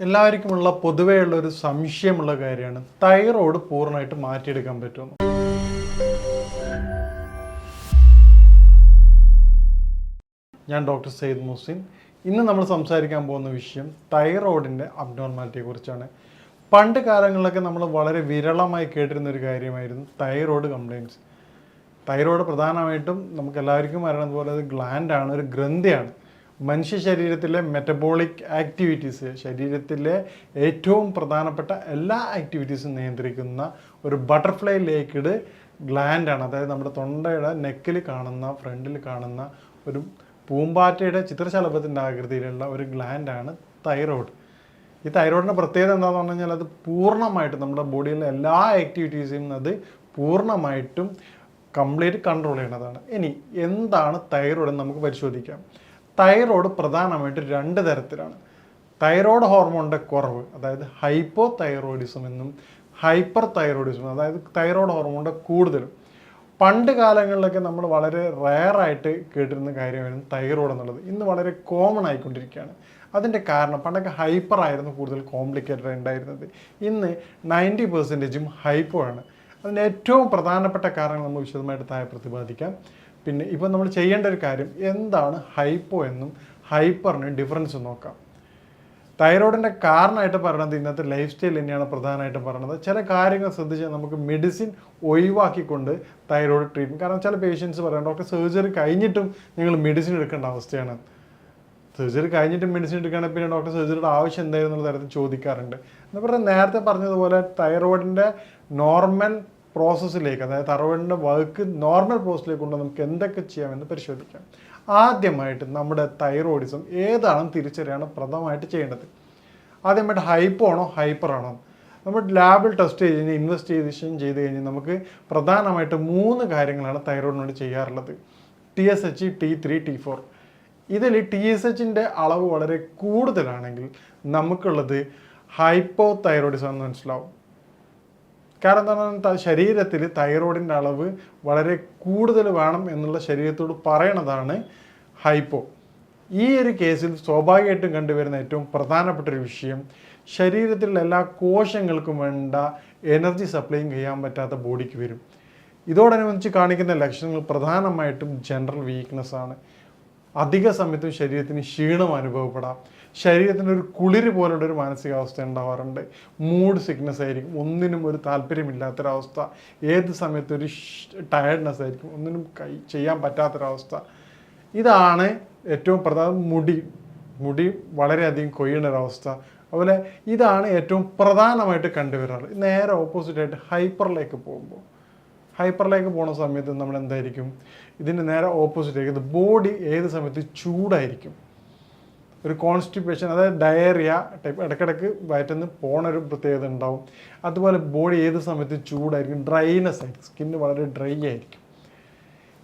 എല്ലാവർക്കുമുള്ള പൊതുവെയുള്ള ഒരു സംശയമുള്ള കാര്യമാണ്. തൈറോയ്ഡ് പൂർണമായിട്ട് മാറ്റിയെടുക്കാൻ പറ്റുമെന്ന് ഞാൻ ഡോക്ടർ സെയ്ദ് മുസിൻ ഇന്ന് നമ്മൾ സംസാരിക്കാൻ പോകുന്ന വിഷയം തൈറോയിഡിന്റെ അബ്നോർമാലിറ്റിയെ കുറിച്ചാണ്. പണ്ട് കാലങ്ങളിലൊക്കെ നമ്മൾ വളരെ വിരളമായി കേട്ടിരുന്ന ഒരു കാര്യമായിരുന്നു തൈറോയ്ഡ് കംപ്ലയിൻസ് തൈറോയ്ഡ് പ്രധാനമായിട്ടും നമുക്ക് എല്ലാവർക്കും അറിയണത് പോലെ അത് ഗ്ലാൻഡാണ് ഒരു ഗ്രന്ഥിയാണ്. മനുഷ്യ ശരീരത്തിലെ മെറ്റബോളിക് ആക്ടിവിറ്റീസ് ശരീരത്തിലെ ഏറ്റവും പ്രധാനപ്പെട്ട എല്ലാ ആക്ടിവിറ്റീസും നിയന്ത്രിക്കുന്ന ഒരു ബട്ടർഫ്ലൈ ലേക്കഡ് ഗ്ലാൻഡാണ് അതായത് നമ്മുടെ തൊണ്ടയുടെ നെക്കിൽ കാണുന്ന ഫ്രണ്ടിൽ കാണുന്ന ഒരു പൂമ്പാറ്റയുടെ ചിത്രശലഭത്തിന്റെ ആകൃതിയിലുള്ള ഒരു ഗ്ലാൻഡാണ് തൈറോയ്ഡ് ഈ തൈറോയിഡിന്റെ പ്രത്യേകത എന്താണെന്ന് പറഞ്ഞു കഴിഞ്ഞാൽ അത് പൂർണമായിട്ടും നമ്മുടെ ബോഡിയിലെ എല്ലാ ആക്ടിവിറ്റീസും അത് പൂർണമായിട്ടും കംപ്ലീറ്റ് കൺട്രോൾ ചെയ്യണതാണ്. ഇനി എന്താണ് തൈറോയ്ഡ് നമുക്ക് പരിശോധിക്കാം. തൈറോയ്ഡ് പ്രധാനമായിട്ട് രണ്ട് തരത്തിലാണ്. തൈറോയ്ഡ് ഹോർമോണിന്റെ കുറവ് അതായത് ഹൈപ്പോ തൈറോയിഡിസം എന്നും ഹൈപ്പർ തൈറോയിഡിസം അതായത് തൈറോയ്ഡ് ഹോർമോണിന്റെ കൂടുതലും. പണ്ട് കാലങ്ങളിലൊക്കെ നമ്മൾ വളരെ റയറായിട്ട് കേട്ടിരുന്ന കാര്യമായിരുന്നു തൈറോയ്ഡ് എന്നുള്ളത്. ഇന്ന് വളരെ കോമൺ ആയിക്കൊണ്ടിരിക്കുകയാണ്. അതിന്റെ കാരണം പണ്ടൊക്കെ ഹൈപ്പർ ആയിരുന്നു കൂടുതൽ കോംപ്ലിക്കേറ്റഡ് ഉണ്ടായിരുന്നത്. ഇന്ന് നയന്റി പെർസെന്റേജും ഹൈപ്പോ ആണ്. അതിന്റെ ഏറ്റവും പ്രധാനപ്പെട്ട കാരണങ്ങൾ നമ്മൾ വിശദമായിട്ട് താഴെ പ്രതിപാദിക്കാം. പിന്നെ ഇപ്പോൾ നമ്മൾ ചെയ്യേണ്ട ഒരു കാര്യം എന്താണ് ഹൈപ്പോ എന്നും ഹൈപ്പറിന് ഡിഫറൻസ് നോക്കാം. തൈറോയിഡിന്റെ കാരണമായിട്ട് പറയുന്നത് ഇന്നത്തെ ലൈഫ് സ്റ്റൈൽ തന്നെയാണ് പ്രധാനമായിട്ടും പറയുന്നത്. ചില കാര്യങ്ങൾ ശ്രദ്ധിച്ചാൽ നമുക്ക് മെഡിസിൻ ഒഴിവാക്കിക്കൊണ്ട് തൈറോയിഡ് ട്രീറ്റ്മെന്റ് കാരണം ചില പേഷ്യൻസ് പറയാം ഡോക്ടർ സർജറി കഴിഞ്ഞിട്ടും നിങ്ങൾ മെഡിസിൻ എടുക്കേണ്ട അവസ്ഥയാണ്. സർജറി കഴിഞ്ഞിട്ടും മെഡിസിൻ എടുക്കുകയാണെങ്കിൽ പിന്നെ ഡോക്ടർ സർജറിയുടെ ആവശ്യം എന്തായിരുന്നു എന്നുള്ള തരത്തിൽ ചോദിക്കാറുണ്ട്. എന്ന് പറഞ്ഞാൽ നേരത്തെ പറഞ്ഞതുപോലെ തൈറോയിഡിന്റെ നോർമൽ പ്രോസസ്സിലേക്ക് അതായത് അറുപതിന്റെ വർക്ക് നോർമൽ പ്രോസസ്സിലേക്ക് കൊണ്ട് നമുക്ക് എന്തൊക്കെ ചെയ്യാമെന്ന് പരിശോധിക്കാം. ആദ്യമായിട്ട് നമ്മുടെ തൈറോയിഡിസം ഏതാണെന്ന് തിരിച്ചറിയാണ് പ്രഥമമായിട്ട് ചെയ്യേണ്ടത്. ആദ്യമായിട്ട് ഹൈപ്പോ ആണോ ഹൈപ്പർ ആണോ? നമ്മൾ ലാബിൽ ടെസ്റ്റ് ചെയ്ത് കഴിഞ്ഞാൽ ഇൻവെസ്റ്റിഗേഷൻ ചെയ്ത് കഴിഞ്ഞാൽ നമുക്ക് പ്രധാനമായിട്ട് മൂന്ന് കാര്യങ്ങളാണ് തൈറോയിഡിനോട് ചെയ്യാറുള്ളത്. T S H T three T four ഇതിൽ ടി എസ് എച്ചിന്റെ അളവ് വളരെ കൂടുതലാണെങ്കിൽ നമുക്കുള്ളത് ഹൈപ്പോ തൈറോയിഡിസം എന്ന് മനസ്സിലാവും. കാരണം എന്താ പറഞ്ഞാൽ ശരീരത്തിൽ തൈറോയിഡിന്റെ അളവ് വളരെ കൂടുതൽ വേണം എന്നുള്ള ശരീരത്തോട് പറയണതാണ് ഹൈപ്പോ. ഈ ഒരു കേസിൽ സ്വാഭാവികമായിട്ടും കണ്ടുവരുന്ന ഏറ്റവും പ്രധാനപ്പെട്ട ഒരു വിഷയം ശരീരത്തിലുള്ള എല്ലാ കോശങ്ങൾക്കും വേണ്ട എനർജി സപ്ലൈയും ചെയ്യാൻ പറ്റാത്ത ബോഡിക്ക് വരും. ഇതോടനുബന്ധിച്ച് കാണിക്കുന്ന ലക്ഷണങ്ങൾ പ്രധാനമായിട്ടും ജനറൽ വീക്ക്നെസ് ആണ്. അധിക സമയത്തും ശരീരത്തിന് ക്ഷീണം അനുഭവപ്പെടാം. ശരീരത്തിന് ഒരു കുളിര് പോലുള്ള ഒരു മാനസികാവസ്ഥ ഉണ്ടാവാറുണ്ട്. മൂഡ് സിക്നസ് ആയിരിക്കും. ഒന്നിനും ഒരു താല്പര്യമില്ലാത്തൊരവസ്ഥ. ഏത് സമയത്തും ഒരു ടയർഡ്നെസ് ആയിരിക്കും. ഒന്നിനും കൈ ചെയ്യാൻ പറ്റാത്തൊരവസ്ഥ. ഇതാണ് ഏറ്റവും പ്രധാന മുടി. മുടി വളരെയധികം കൊയ്യണൊരവസ്ഥ. അതുപോലെ ഇതാണ് ഏറ്റവും പ്രധാനമായിട്ട് കണ്ടുവരാറ് നേരെ ഓപ്പോസിറ്റായിട്ട് ഹൈപ്പറിലേക്ക് പോകുമ്പോൾ. ഹൈപ്പറിലേക്ക് പോകുന്ന സമയത്ത് നമ്മൾ എന്തായിരിക്കും ഇതിന്റെ നേരെ ഓപ്പോസിറ്റ് ആയിരിക്കും ബോഡി ഏത് സമയത്ത് ചൂടായിരിക്കും. ഒരു കോൺസ്റ്റിപ്പേഷൻ അതായത് ഡയറിയ ടൈപ്പ് ഇടയ്ക്കിടയ്ക്ക് വയറ്റുനിന്ന് പോണ ഒരു പ്രത്യേകത ഉണ്ടാവും. അതുപോലെ ബോഡി ഏത് സമയത്ത് ചൂടായിരിക്കും? ഡ്രൈനെസ് ആയിരിക്കും. സ്കിന്ന് വളരെ ഡ്രൈ ആയിരിക്കും.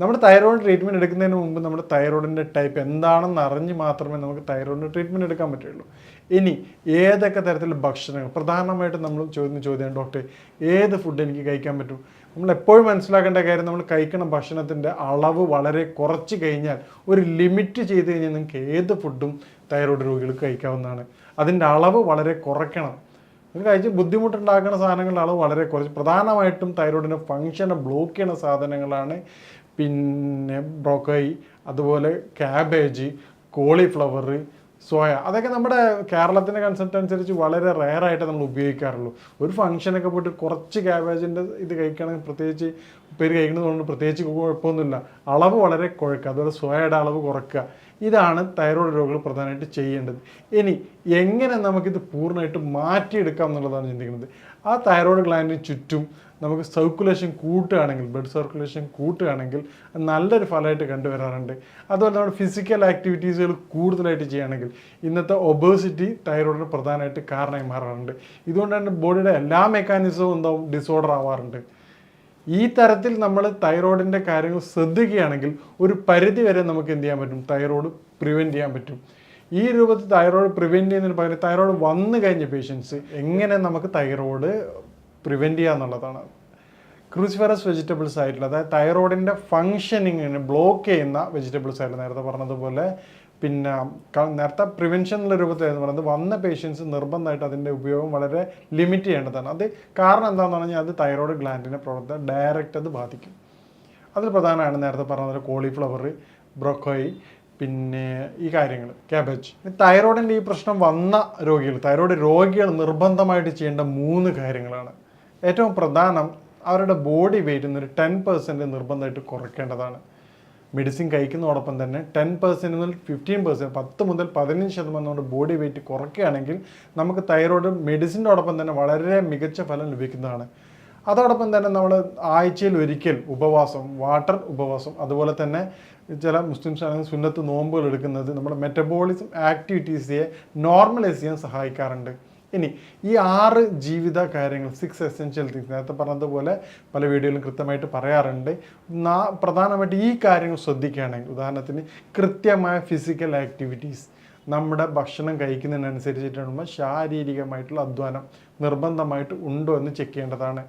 നമ്മുടെ തൈറോയിഡ് ട്രീറ്റ്മെന്റ് എടുക്കുന്നതിന് മുമ്പ് നമ്മുടെ തൈറോയിഡിന്റെ ടൈപ്പ് എന്താണെന്ന് അറിഞ്ഞ് മാത്രമേ നമുക്ക് തൈറോയിഡിന്റെ ട്രീറ്റ്മെന്റ് എടുക്കാൻ പറ്റുള്ളൂ. ഇനി ഏതൊക്കെ തരത്തിലുള്ള ഭക്ഷണങ്ങൾ? പ്രധാനമായിട്ടും നമ്മൾ ചോദിക്കുന്ന ചോദ്യം ഡോക്ടർ ഏത് ഫുഡ് എനിക്ക് കഴിക്കാൻ പറ്റും? നമ്മൾ എപ്പോഴും മനസ്സിലാക്കേണ്ട കാര്യം നമ്മൾ കഴിക്കുന്ന ഭക്ഷണത്തിന്റെ അളവ് വളരെ കുറച്ച് കഴിഞ്ഞാൽ ഒരു ലിമിറ്റ് ചെയ്ത് കഴിഞ്ഞാൽ നിങ്ങൾക്ക് ഏത് ഫുഡും തൈറോയ്ഡ് രോഗികൾക്ക് കഴിക്കാവുന്നതാണ്. അതിന്റെ അളവ് വളരെ കുറയ്ക്കണം. ഇത് കഴിച്ച് ബുദ്ധിമുട്ടുണ്ടാക്കുന്ന സാധനങ്ങളുടെ അളവ് വളരെ കുറച്ച്. പ്രധാനമായിട്ടും തൈറോയിഡിന്റെ ഫങ്ഷനെ ബ്ലോക്ക് ചെയ്യുന്ന സാധനങ്ങളാണ് പിന്നെ ബ്രോക്കോയി അതുപോലെ ക്യാബേജ് കോളിഫ്ലവർ സോയ. അതൊക്കെ നമ്മുടെ കേരളത്തിന്റെ കൺസെപ്റ്റ് അനുസരിച്ച് വളരെ റെയറായിട്ട് നമ്മൾ ഉപയോഗിക്കാറുള്ളൂ. ഒരു ഫംഗ്ഷനൊക്കെ പോയിട്ട് കുറച്ച് ക്യാബേജിന്റെ ഇത് കഴിക്കണമെങ്കിൽ പ്രത്യേകിച്ച് പേര് കഴിക്കുന്നതുകൊണ്ട് പ്രത്യേകിച്ച് കുഴപ്പമൊന്നുമില്ല. അളവ് വളരെ കുഴക്കുക. അതുപോലെ സോയയുടെ അളവ് കുറയ്ക്കുക ഇതാണ് തൈറോയ്ഡ് രോഗികൾ പ്രധാനമായിട്ട് ചെയ്യേണ്ടത്. ഇനി എങ്ങനെ നമുക്കിത് പൂർണമായിട്ട് മാറ്റിയെടുക്കാം എന്നുള്ളതാണ് ചിന്തിക്കുന്നത്. ആ തൈറോയ്ഡ് ഗ്ലാൻഡിന് ചുറ്റും നമുക്ക് സർക്കുലേഷൻ കൂട്ടുകയാണെങ്കിൽ ബ്ലഡ് സർക്കുലേഷൻ കൂട്ടുകയാണെങ്കിൽ നല്ലൊരു ഫലമായിട്ട് കണ്ടുവരാറുണ്ട്. അതുപോലെ നമ്മുടെ ഫിസിക്കൽ ആക്ടിവിറ്റീസുകൾ കൂടുതലായിട്ട് ചെയ്യുകയാണെങ്കിൽ ഇന്നത്തെ ഒബേസിറ്റി തൈറോയിഡിന് പ്രധാനമായിട്ട് കാരണമായി മാറാറുണ്ട്. ഇതുകൊണ്ട് തന്നെ ബോഡിയുടെ എല്ലാ മെക്കാനിസവും എന്താവും ഡിസോർഡർ ആവാറുണ്ട്. ഈ തരത്തിൽ നമ്മൾ തൈറോയിഡിന്റെ കാര്യങ്ങൾ ശ്രദ്ധിക്കുകയാണെങ്കിൽ ഒരു പരിധി വരെ നമുക്ക് എന്ത് ചെയ്യാൻ പറ്റും? തൈറോയിഡ് പ്രിവെന്റ് ചെയ്യാൻ പറ്റും. ഈ രൂപത്തിൽ തൈറോയിഡ് പ്രിവെന്റ് ചെയ്യുന്നതിന് പകരം തൈറോയിഡ് വന്നു കഴിഞ്ഞ പേഷ്യൻസ് എങ്ങനെ നമുക്ക് തൈറോയ്ഡ് പ്രിവെന്റ് ചെയ്യുക എന്നുള്ളതാണ്. ക്രൂസിഫറസ് വെജിറ്റബിൾസ് ആയിട്ടുള്ള അതായത് തൈറോയിഡിന്റെ ഫങ്ഷനിങ്ങിനെ ബ്ലോക്ക് ചെയ്യുന്ന വെജിറ്റബിൾസ് ആയിട്ട് നേരത്തെ പറഞ്ഞതുപോലെ. പിന്നെ നേരത്തെ പ്രിവെൻഷൻ എന്നുള്ള എന്ന് പറയുന്നത് വന്ന പേഷ്യൻസ് നിർബന്ധമായിട്ട് അതിന്റെ ഉപയോഗം വളരെ ലിമിറ്റ് ചെയ്യേണ്ടതാണ്. അത് കാരണം എന്താണെന്ന് പറഞ്ഞാൽ അത് തൈറോയ്ഡ് ഗ്ലാൻഡിനെ പ്രവർത്തനം ഡയറക്റ്റ് അത് ബാധിക്കും. അതിൽ പ്രധാനമാണ് നേരത്തെ പറഞ്ഞ പോലെ കോളിഫ്ലവർ ബ്രൊക്കോയി പിന്നെ ഈ കാര്യങ്ങൾ ക്യാബേജ് തൈറോയിഡിന്റെ ഈ പ്രശ്നം വന്ന രോഗികൾ തൈറോയ്ഡ് രോഗികൾ നിർബന്ധമായിട്ട് ചെയ്യേണ്ട മൂന്ന് കാര്യങ്ങളാണ്. ഏറ്റവും പ്രധാനം അവരുടെ ബോഡി വെയിറ്റ് ഒരു ടെൻ പെർസെന്റ് നിർബന്ധമായിട്ട് കുറയ്ക്കേണ്ടതാണ്. മെഡിസിൻ കഴിക്കുന്നതോടൊപ്പം തന്നെ ടെൻ പെർസെന്റ് മുതൽ ഫിഫ്റ്റീൻ പെർസെന്റ് പത്ത് മുതൽ പതിനഞ്ച് ശതമാനം നമ്മുടെ ബോഡി വെയിറ്റ് കുറയ്ക്കുകയാണെങ്കിൽ നമുക്ക് തൈറോയ്ഡ് മെഡിസിന്റെയോടൊപ്പം തന്നെ വളരെ മികച്ച ഫലം ലഭിക്കുന്നതാണ്. അതോടൊപ്പം തന്നെ നമ്മൾ ആഴ്ചയിൽ ഒരിക്കൽ ഉപവാസം വാട്ടർ ഉപവാസം അതുപോലെ തന്നെ ചില മുസ്ലിംസ് ആണെങ്കിൽ സുന്നത്ത് നോമ്പുകൾ എടുക്കുന്നത് നമ്മുടെ മെറ്റബോളിസം ആക്ടിവിറ്റീസിനെ നോർമലൈസ് ചെയ്യാൻ സഹായിക്കാറുണ്ട്. ഇനി ഈ ആറ് ജീവിത കാര്യങ്ങൾ സിക്സ് എസെൻഷ്യൽ തിങ്സ് നേരത്തെ പറഞ്ഞതുപോലെ പല വീഡിയോയിലും കൃത്യമായിട്ട് പറയാറുണ്ട്. പ്രധാനമായിട്ട് ഈ കാര്യങ്ങൾ ശ്രദ്ധിക്കുകയാണെങ്കിൽ ഉദാഹരണത്തിന് കൃത്യമായ ഫിസിക്കൽ ആക്ടിവിറ്റീസ് നമ്മുടെ ഭക്ഷണം കഴിക്കുന്നതിനനുസരിച്ചിട്ടുള്ള ശാരീരികമായിട്ടുള്ള അധ്വാനം നിർബന്ധമായിട്ട് ഉണ്ടോ എന്ന് ചെക്ക് ചെയ്യേണ്ടതാണ്.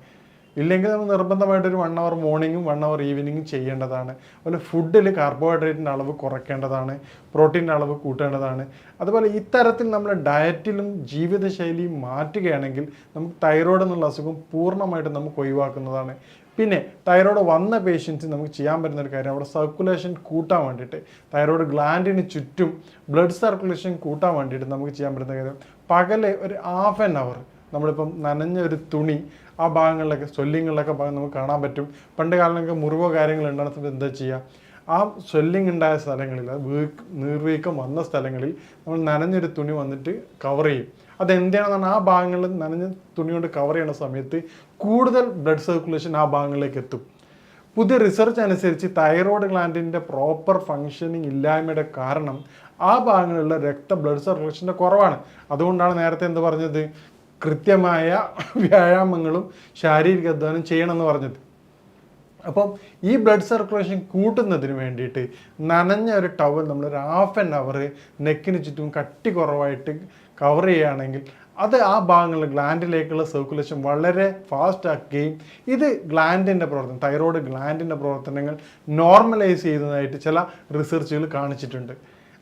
ഇല്ലെങ്കിൽ നമ്മൾ നിർബന്ധമായിട്ട് ഒരു വൺ അവർ മോർണിംഗും വൺ അവർ ഈവനിങ്ങും ചെയ്യേണ്ടതാണ്. അതുപോലെ ഫുഡിൽ കാർബോഹൈഡ്രേറ്റിന്റെ അളവ് കുറയ്ക്കേണ്ടതാണ് പ്രോട്ടീന്റെ അളവ് കൂട്ടേണ്ടതാണ്. അതുപോലെ ഇത്തരത്തിൽ നമ്മൾ ഡയറ്റിലും ജീവിതശൈലിയും മാറ്റുകയാണെങ്കിൽ നമുക്ക് തൈറോയ്ഡ് എന്നുള്ള അസുഖം പൂർണമായിട്ട് നമുക്ക് ഒഴിവാക്കുന്നതാണ്. പിന്നെ തൈറോയ്ഡ് വന്ന പേഷ്യൻസ് നമുക്ക് ചെയ്യാൻ പറ്റുന്ന ഒരു കാര്യം അവിടെ സർക്കുലേഷൻ കൂട്ടാൻ വേണ്ടിയിട്ട് തൈറോയ്ഡ് ഗ്ലാൻഡിന് ചുറ്റും ബ്ലഡ് സർക്കുലേഷൻ കൂട്ടാൻ വേണ്ടിയിട്ട് നമുക്ക് ചെയ്യാൻ പറ്റുന്ന കാര്യം പകലെ ഒരു ഹാഫ് ആൻ അവർ നമ്മളിപ്പം നനഞ്ഞ ഒരു തുണി ആ ഭാഗങ്ങളിലൊക്കെ സ്വല്ലിങ്ങളിലൊക്കെ ഭാഗം നമുക്ക് കാണാൻ പറ്റും. പണ്ട് കാലങ്ങളിലൊക്കെ മുറിവോ കാര്യങ്ങൾ ഉണ്ടാകുന്ന സമയത്ത് എന്താ ചെയ്യുക? ആ സ്വെല്ലിംഗ് ഉണ്ടായ സ്ഥലങ്ങളിൽ വീക്ക് നീർവീക്കം വന്ന സ്ഥലങ്ങളിൽ നമ്മൾ നനഞ്ഞൊരു തുണി വന്നിട്ട് കവർ ചെയ്യും. അതെന്തിനാണെന്നാണ് ആ ഭാഗങ്ങളിൽ നനഞ്ഞ തുണി കൊണ്ട് കവർ ചെയ്യുന്ന സമയത്ത് കൂടുതൽ ബ്ലഡ് സർക്കുലേഷൻ ആ ഭാഗങ്ങളിലേക്ക് എത്തും. പുതിയ റിസർച്ച് അനുസരിച്ച് തൈറോയ്ഡ് ഗ്ലാൻഡിന്റെ പ്രോപ്പർ ഫങ്ഷനിങ് ഇല്ലായ്മയുടെ കാരണം ആ ഭാഗങ്ങളിലുള്ള രക്ത ബ്ലഡ് സർക്കുലേഷന്റെ കുറവാണ്. അതുകൊണ്ടാണ് നേരത്തെ എന്ത് പറഞ്ഞത്? കൃത്യമായ വ്യായാമങ്ങളും ശാരീരിക അധ്വാനം ചെയ്യണമെന്ന് പറഞ്ഞത്. അപ്പം ഈ ബ്ലഡ് സർക്കുലേഷൻ കൂട്ടുന്നതിന് വേണ്ടിയിട്ട് നനഞ്ഞ ഒരു ടവൽ നമ്മൾ ഒരു ഹാഫ് ആൻ അവർ നെക്കിന് ചുറ്റും കട്ടി കുറവായിട്ട് കവർ ചെയ്യുകയാണെങ്കിൽ അത് ആ ഭാഗങ്ങളിൽ ഗ്ലാൻഡിലേക്കുള്ള സർക്കുലേഷൻ വളരെ ഫാസ്റ്റ് ആക്കുകയും ഇത് ഗ്ലാൻഡിന്റെ പ്രവർത്തനം തൈറോയ്ഡ് ഗ്ലാൻഡിന്റെ പ്രവർത്തനങ്ങൾ നോർമലൈസ് ചെയ്യുന്നതായിട്ട് ചില റിസർച്ചുകൾ കാണിച്ചിട്ടുണ്ട്.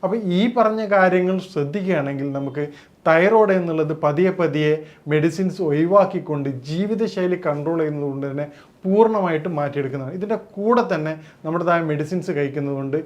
അപ്പോൾ ഈ പറഞ്ഞ കാര്യങ്ങൾ ശ്രദ്ധിക്കുകയാണെങ്കിൽ നമുക്ക് തൈറോയ്ഡ് എന്നുള്ളത് പതിയെ പതിയെ മെഡിസിൻസ് ഒഴിവാക്കിക്കൊണ്ട് ജീവിതശൈലി കൺട്രോൾ ചെയ്യുന്നതുകൊണ്ട് തന്നെ പൂർണമായിട്ട് മാറ്റിയെടുക്കുന്നതാണ്. ഇതിന്റെ കൂടെ തന്നെ നമ്മുടേതായ മെഡിസിൻസ് കഴിക്കുന്നതുകൊണ്ട്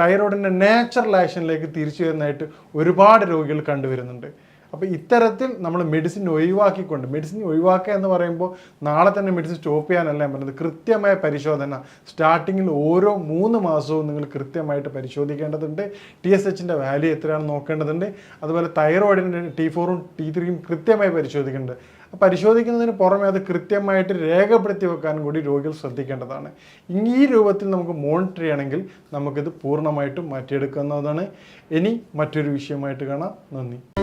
തൈറോയിഡിന്റെ നാച്ചുറൽ ആക്ഷനിലേക്ക് തിരിച്ചു വരുന്നതായിട്ട് ഒരുപാട് രോഗികൾ കണ്ടുവരുന്നുണ്ട്. അപ്പോൾ ഇത്തരത്തിൽ നമ്മൾ മെഡിസിൻ ഒഴിവാക്കിക്കൊണ്ട് മെഡിസിൻ ഒഴിവാക്കുക എന്ന് പറയുമ്പോൾ നാളെ തന്നെ മെഡിസിൻ സ്റ്റോപ്പ് ചെയ്യാനല്ല പറഞ്ഞത്. കൃത്യമായ പരിശോധന. സ്റ്റാർട്ടിങ്ങിൽ ഓരോ മൂന്ന് മാസവും നിങ്ങൾ കൃത്യമായിട്ട് പരിശോധിക്കേണ്ടതുണ്ട്. ടി എസ് എച്ചിന്റെ വാല്യൂ എത്രയാണെന്ന് നോക്കേണ്ടതുണ്ട്. അതുപോലെ തൈറോയിഡിന്റെ ടി ഫോറും ടി ത്രീയും കൃത്യമായി പരിശോധിക്കേണ്ടത്. പരിശോധിക്കുന്നതിന് പുറമെ അത് കൃത്യമായിട്ട് രേഖപ്പെടുത്തി വെക്കാനും കൂടി രോഗികൾ ശ്രദ്ധിക്കേണ്ടതാണ്. ഈ രൂപത്തിൽ നമുക്ക് മോണിറ്റർ ചെയ്യണമെങ്കിൽ നമുക്കിത് പൂർണമായിട്ടും മാറ്റിയെടുക്കാവുന്നതാണ്. ഇനി മറ്റൊരു വിഷയമായിട്ട് കാണാം. നന്ദി.